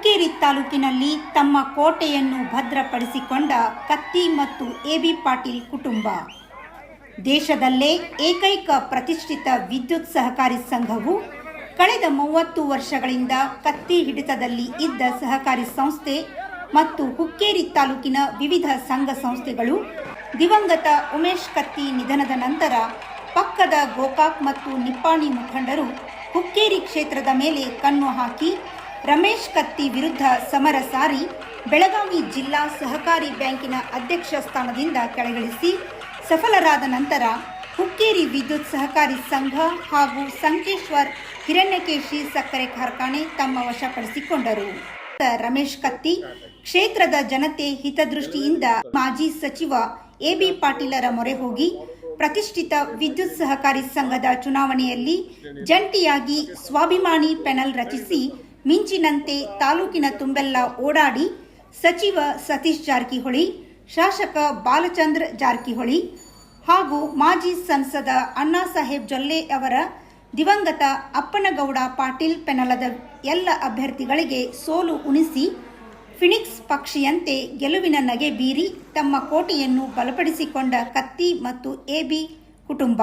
ಹುಕ್ಕೇರಿ ತಾಲೂಕಿನಲ್ಲಿ ತಮ್ಮ ಕೋಟೆಯನ್ನು ಭದ್ರಪಡಿಸಿಕೊಂಡ ಕತ್ತಿ ಮತ್ತು ಎಬಿ ಪಾಟೀಲ್ ಕುಟುಂಬ. ದೇಶದಲ್ಲೇ ಏಕೈಕ ಪ್ರತಿಷ್ಠಿತ ವಿದ್ಯುತ್ ಸಹಕಾರಿ ಸಂಘವು ಕಳೆದ ಮೂವತ್ತು ವರ್ಷಗಳಿಂದ ಕತ್ತಿ ಹಿಡಿತದಲ್ಲಿ ಇದ್ದ ಸಹಕಾರಿ ಸಂಸ್ಥೆ ಮತ್ತು ಹುಕ್ಕೇರಿ ತಾಲೂಕಿನ ವಿವಿಧ ಸಂಘ ಸಂಸ್ಥೆಗಳು ದಿವಂಗತ ಉಮೇಶ್ ಕತ್ತಿ ನಿಧನದ ನಂತರ ಪಕ್ಕದ ಗೋಕಾಕ್ ಮತ್ತು ನಿಪ್ಪಾಣಿ ಮುಖಂಡರು ಹುಕ್ಕೇರಿ ಕ್ಷೇತ್ರದ ಮೇಲೆ ಕಣ್ಣು ಹಾಕಿ ರಮೇಶ್ ಕತ್ತಿ ವಿರುದ್ಧ ಸಮರ ಸಾರಿ ಬೆಳಗಾವಿ ಜಿಲ್ಲಾ ಸಹಕಾರಿ ಬ್ಯಾಂಕಿನ ಅಧ್ಯಕ್ಷ ಸ್ಥಾನದಿಂದ ಕೆಳಗಿಳಿಸಿ ಸಫಲರಾದ ನಂತರ ಹುಕ್ಕೇರಿ ವಿದ್ಯುತ್ ಸಹಕಾರಿ ಸಂಘ ಹಾಗೂ ಸಂಕೇಶ್ವರ್ ಹಿರಣ್ಯಕೇಶಿ ಸಕ್ಕರೆ ಕಾರ್ಖಾನೆ ತಮ್ಮ ವಶಪಡಿಸಿಕೊಂಡರು. ರಮೇಶ್ ಕತ್ತಿ ಕ್ಷೇತ್ರದ ಜನತೆ ಹಿತದೃಷ್ಟಿಯಿಂದ ಮಾಜಿ ಸಚಿವ ಎಬಿ ಪಾಟೀಲರ ಮೊರೆ ಹೋಗಿ ಪ್ರತಿಷ್ಠಿತ ವಿದ್ಯುತ್ ಸಹಕಾರಿ ಸಂಘದ ಚುನಾವಣೆಯಲ್ಲಿ ಜಂಟಿಯಾಗಿ ಸ್ವಾಭಿಮಾನಿ ಪ್ಯಾನಲ್ ರಚಿಸಿ ಮಿಂಚಿನಂತೆ ತಾಲೂಕಿನ ತುಂಬೆಲ್ಲ ಓಡಾಡಿ ಸಚಿವ ಸತೀಶ್ ಜಾರಕಿಹೊಳಿ, ಶಾಸಕ ಬಾಲಚಂದ್ರ ಜಾರಕಿಹೊಳಿ ಹಾಗೂ ಮಾಜಿ ಸಂಸದ ಅಣ್ಣಾ ಸಾಹೇಬ್ ಜೊಲ್ಲೆ ಅವರ ದಿವಂಗತ ಅಪ್ಪನಗೌಡ ಪಾಟೀಲ್ ಪೆನಲದ ಎಲ್ಲ ಅಭ್ಯರ್ಥಿಗಳಿಗೆ ಸೋಲು ಉಣಿಸಿ ಫಿನಿಕ್ಸ್ ಪಕ್ಷಿಯಂತೆ ಗೆಲುವಿನ ನಗೆ ಬೀರಿ ತಮ್ಮ ಕೋಟೆಯನ್ನು ಬಲಪಡಿಸಿಕೊಂಡ ಕತ್ತಿ ಮತ್ತು ಎಬಿ ಕುಟುಂಬ.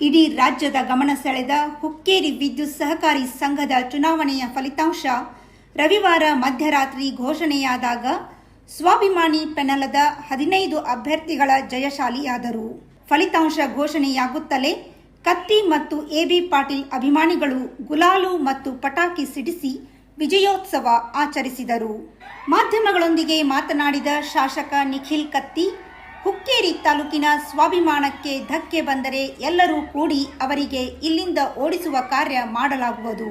ಇಡೀ ರಾಜ್ಯದ ಗಮನ ಸೆಳೆದ ಹುಕ್ಕೇರಿ ವಿದ್ಯುತ್ ಸಹಕಾರಿ ಸಂಘದ ಚುನಾವಣೆಯ ಫಲಿತಾಂಶ ರವಿವಾರ ಮಧ್ಯರಾತ್ರಿ ಘೋಷಣೆಯಾದಾಗ ಸ್ವಾಭಿಮಾನಿ ಪೆನಲದ ಹದಿನೈದು ಅಭ್ಯರ್ಥಿಗಳ ಜಯಶಾಲಿಯಾದರು. ಫಲಿತಾಂಶ ಘೋಷಣೆಯಾಗುತ್ತಲೇ ಕತ್ತಿ ಮತ್ತು ಎಬಿ ಪಾಟೀಲ್ ಅಭಿಮಾನಿಗಳು ಗುಲಾಲು ಮತ್ತು ಪಟಾಕಿ ಸಿಡಿಸಿ ವಿಜಯೋತ್ಸವ ಆಚರಿಸಿದರು. ಮಾಧ್ಯಮಗಳೊಂದಿಗೆ ಮಾತನಾಡಿದ ಶಾಸಕ ನಿಖಿಲ್ ಕತ್ತಿ ಹುಕ್ಕೇರಿ ತಾಲೂಕಿನ ಸ್ವಾಭಿಮಾನಕ್ಕೆ ಧಕ್ಕೆ ಬಂದರೆ ಎಲ್ಲರೂ ಕೂಡಿ ಅವರಿಗೆ ಇಲ್ಲಿಂದ ಓಡಿಸುವ ಕಾರ್ಯ ಮಾಡಲಾಗುವುದು.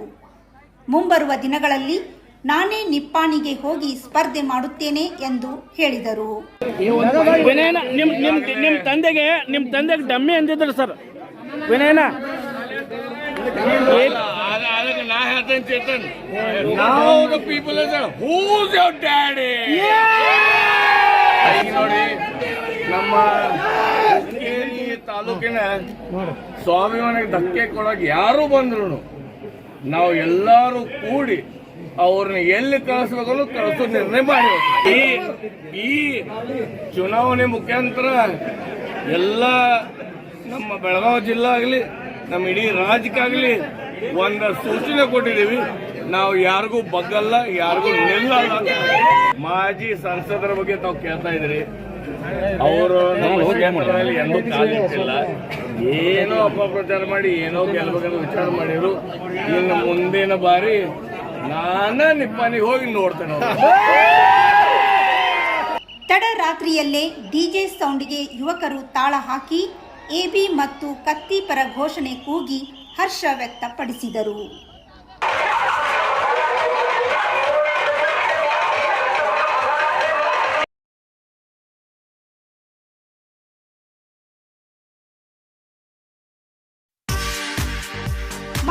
ಮುಂಬರುವ ದಿನಗಳಲ್ಲಿ ನಾನೇ ನಿಪ್ಪಾಣಿಗೆ ಹೋಗಿ ಸ್ಪರ್ಧೆ ಮಾಡುತ್ತೇನೆ ಎಂದು ಹೇಳಿದರು. ವಿನಯನ ನಿಮ್ಮ ನಿಮ್ ನಿಮ್ ತಂದೆಗೆ ನಿಮ್ಮ ತಂದೆಗೆ ಡಮ್ಮಿ ಅಂದಿದ್ರು ಸರ್. ವಿನಯನ ನಾವು ಪೀಪಲ್ ಹೂಸ್ ಡ್ಯಾಡಿ ನೋಡಿ. ನಮ್ಮ ತಾಲೂಕಿನ ಸ್ವಾಭಿಮಾನಕ್ಕೆ ಧಕ್ಕೆ ಕೊಡೋಕೆ ಯಾರು ಬಂದ್ರು ನಾವು ಎಲ್ಲರೂ ಕೂಡಿ ಅವ್ರನ್ನ ಎಲ್ಲಿ ಕಳಿಸ್ಬೇಕು ಕಳಿಸೋ ನಿರ್ಣಯ ಮಾಡಿ ಈ ಈ ಚುನಾವಣೆ ಮುಖಾಂತರ ಎಲ್ಲ ನಮ್ಮ ಬೆಳಗಾವಿ ಜಿಲ್ಲಾ ಆಗಲಿ, ನಮ್ಮ ಇಡೀ ರಾಜ್ಯಕ್ಕಾಗಲಿ ಒಂದು ಸೂಚನೆ ಕೊಟ್ಟಿದ್ದೀವಿ. ನಾವು ಯಾರಿಗೂ ಬಗ್ಗಲ್ಲ, ಯಾರಿಗೂ ನಿಲ್ಲಲ್ಲ ಮಾಜಿ ಸಂಸದರ ಬಗ್ಗೆ ತಾವು ಕೇಳ್ತಾ ಇದ್ರಿ ಅವರು ಎಂದೂ ಕಾಲಿಟ್ಟಿಲ್ಲ. ಏನೋ ಅಪಪ್ರಚಾರ ಮಾಡಿ ಏನೋ ಗೆಲ್ಬೇಕಂತ ವಿಚಾರ ಮಾಡಿದ್ರು. ಇನ್ನು ಮುಂದಿನ ಬಾರಿ ನಾನ ನಿಪ್ಪಾನಿಗೆ ಹೋಗಿ ನೋಡ್ತೇನೆ ತಡ ರಾತ್ರಿಯಲ್ಲೇ ಡಿಜೆ ಸೌಂಡ್ಗೆ ಯುವಕರು ತಾಳ ಹಾಕಿ ಎಬಿ ಮತ್ತು ಕತ್ತಿ ಪರ ಘೋಷಣೆ ಕೂಗಿ ಹರ್ಷ ವ್ಯಕ್ತಪಡಿಸಿದರು.